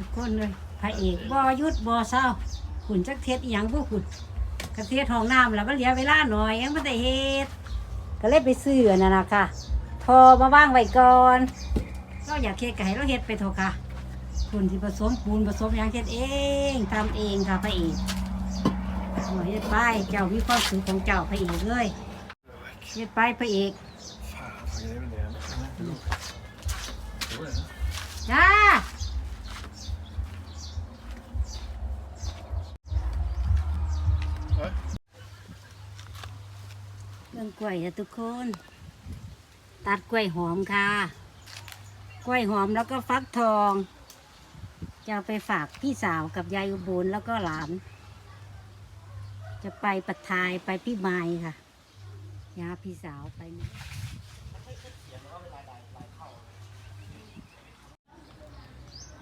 ทุกคนเลยพระเอกบอยุดบอเศร้าขุนจักเทศอีหยังพวกขุนกระเทศห้องน้ำแล้วมันเหลือเวลาหน่อยยังไม่ได้เฮ็ดก็เลยไปซื้ออันนั่นนะค่ะทอมาว่างไว้ก่อนเราอยากเฮ็ดก็ให้เราเฮ็ดไปเถอะค่ะคุณที่ผสมปูนผสมหยังเฮ็ดเองทำเองค่ะพระเอกหน่อยเฮ็ดไปเจ้ามีความสุขของเจ้าพระเอกเลยเฮ็ดไปพระเอก Fan, vad är det med det? Så är det. จ้า Ja. เรื่อง กล้วยอะทุกคน ตัดกล้วยหอมค่ะ กล้วยหอมแล้วก็ฟักทอง จะไปฝากพี่สาวกับยายอุบลแล้วก็หลาน จะไปปัดทายไปพี่ไม้ค่ะยาพี่สาวไปนี่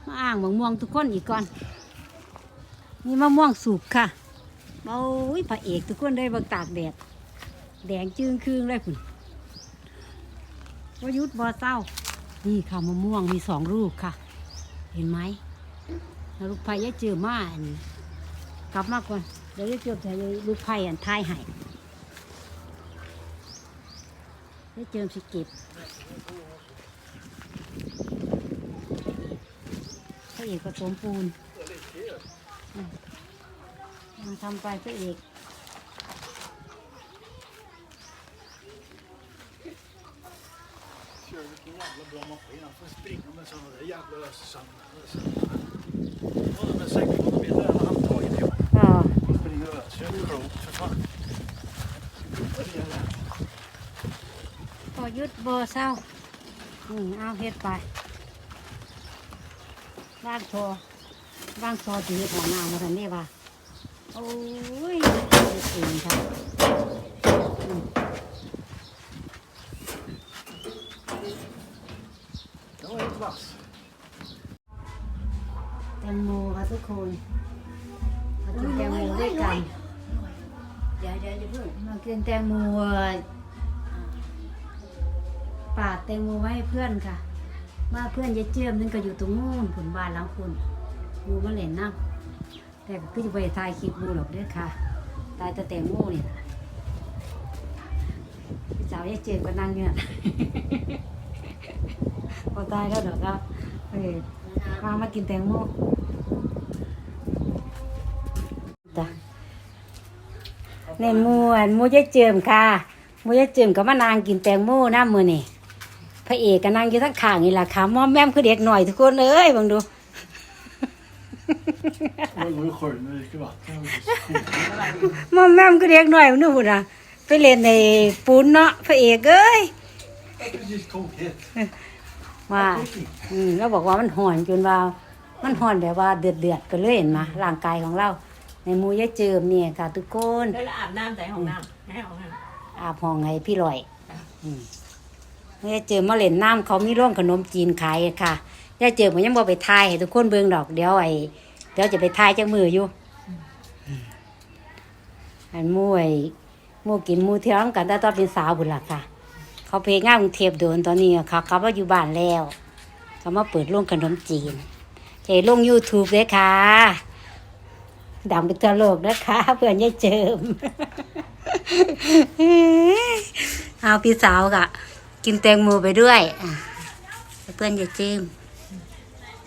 มาอ่างมะม่วงทุกคนอีกก่อน นี่มะม่วงสุกค่ะโอ้ยพระเอกทุกคนได้บักตากแดด แดงจึงครึ่งเลยคุณวยุทธบอเศร้า นี่ค่ะมะม่วงมีสองลูกค่ะ เห็นไหมลูกไผ่ยายเจอมาอันนี้กลับมาก่อนเดี๋ยวยายเจอแต่ลูกไผ่อันท้ายให้ยายเจิมสิเก็บพระเอกผสมปูนยังทำไปพระเอก Kör vilken jävla bra maskin. Han får springa med sådana där jävla össamma. Ja, de är säkert några meter än handtaget i år. ก็ Han springer över. Kör klokt för fan. พอยุดบอเศร้าอืมเอาเฮ็ดไปว่างโทอว่างโทอถือของน้ำมาทันนี่ว่าโอ้ยเฮ็ดเองค่ะ แตงโมค่ะทุกคนมากินแตงโมด้วยกันเดี๋ยวเดี๋ยวจะเพิ่งมากินแตงโมเอ่อปาดแตงโมไว้ให้เพื่อนค่ะว่าเพื่อนยายเจือมนั่นก็อยู่ตรงนู้นผุนบ้านหลังคุณมูมาเล่นน้ำแต่ก็คือจะไปถ่ายคลิปมูหรอกเด้อค่ะตายแต่แตงโมนี่ล่ะพี่สาวยายเจือมก็นั่งอยู่นั่นพ อตายแล้วเดี๋ยวก็เออมามากินแตงโมจ้ะในหมูอันมูยายเจิมค่ะมูยายเจิมก็มานางกินแตงโมน้ำมือนี่พระเอกก็นั่งอยู่ทั้งข้างนี่แหละค่ะมอมแม่มคือเด็กหน่อยทุกคนเอ้ยบังดูมอมแม่มคือเด็กหน่อยบังดูพุ่นนะไปเล่นในปูนเนาะพระเอกเอ้ย Det är precis kokhet. ว่าอืมแล้วบอกว่ามันห่อนจนว่า มันห่อนแบบว่าเดือดเดือดๆก็เลยเห็นมาร่างกายของเรา ในหมูยายเจิมเนี่ยค่ะ ทุกคนแล้วอาบน้ำใส่ห้องน้ำให้ห้องน้อาบห้องให้พี่ลอยอืมยายเจอมาเล่นน้ำเขามีร่วงขนมจีนขายค่ะยายเจอมันยังบ่ไปทายให้ทุกคนเบิ่งดอกเดี๋ยวไอ้เดี๋ยวจะไปทายจังมืออยู่อืมอันหมูไอ้หมูกินหมูเที่ยวกันแต่ตอนเป็นสาวบุญละค่ะ เขาเพงานกรุงเทพโดนตอนนี้เขาเขาว่าอยู่บ้านแล้ว เขามาเปิดโรงขนมจีนจะลง YouTube เลยค่ะดังเป็นตัวโลกนะคะ เพื่อนยายเจิม เอาพี่สาวกะ กินแตงโมไปด้วยอะเพื่อนยายเจิม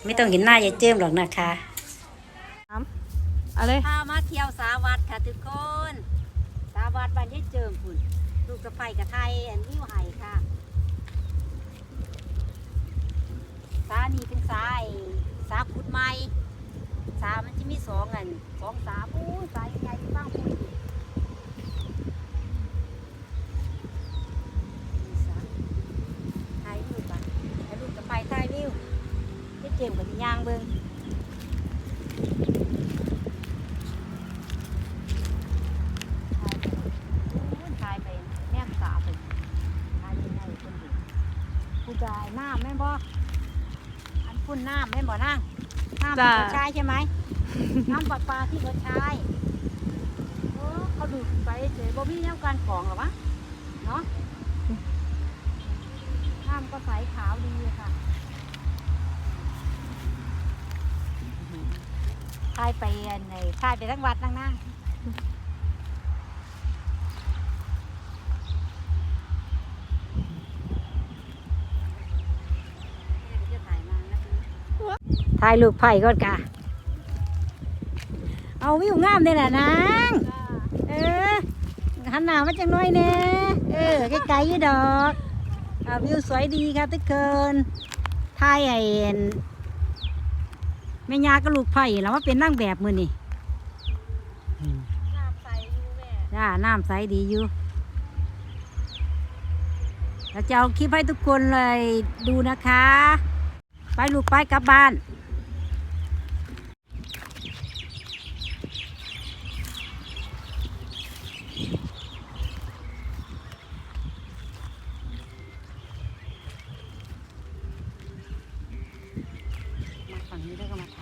ไม่ต้องเห็นหน้ายายเจิมหรอกนะคะำอะไรพามาเที่ยวสาวัดค่ะทุกคน สาวัดบ้านยายเจิมคุณ ลูกกระไฟกับไทยอันนิ้วไห่ค่ะสานี่เป็นสาไอ้สาขุดไม้สามันจะมีสองอันสองสาปูสายใหญ่ๆฟังปูอีกนี่สาถ่ายรูปะให้ลูกกระไฟถ่ายวิวเจิมกับยางเบิ่งำแม่นบ่อันพุ่นน้ำแม่นบ่นั่งน้ำที่เขาใช้ใช่ไหมน้ำปลาปลาที่เขาใช้โอ้เขาดูดไปเฉยบ่มีแนวการกรองหรอวะเนาะน้ำก็ใสขาวดีค่ะทายไปอันไหนทายไปทั้งวัดนั่งนั่ง ถ่ายลูกไผ่ก่อนกะเอาวิวงามเลยล่ะนางเออหันหน้ามาจังน้อยแน่เออไกลๆอยู่ดอกอ่าวิวสวยดีค่ะทุกคนถ่ายให้เห็นแม่ยาก็ลูกไผ่แล้วว่าเป็นนั่งแบบมือนี่น้ำใสอยู่แม่จ้าน้ำใสดีอยู่แล้วจะเอาคลิปให้ทุกคนเลยดูนะคะ ไปลูกไปกลับบ้าน นี้แล้วก็มาถ่าย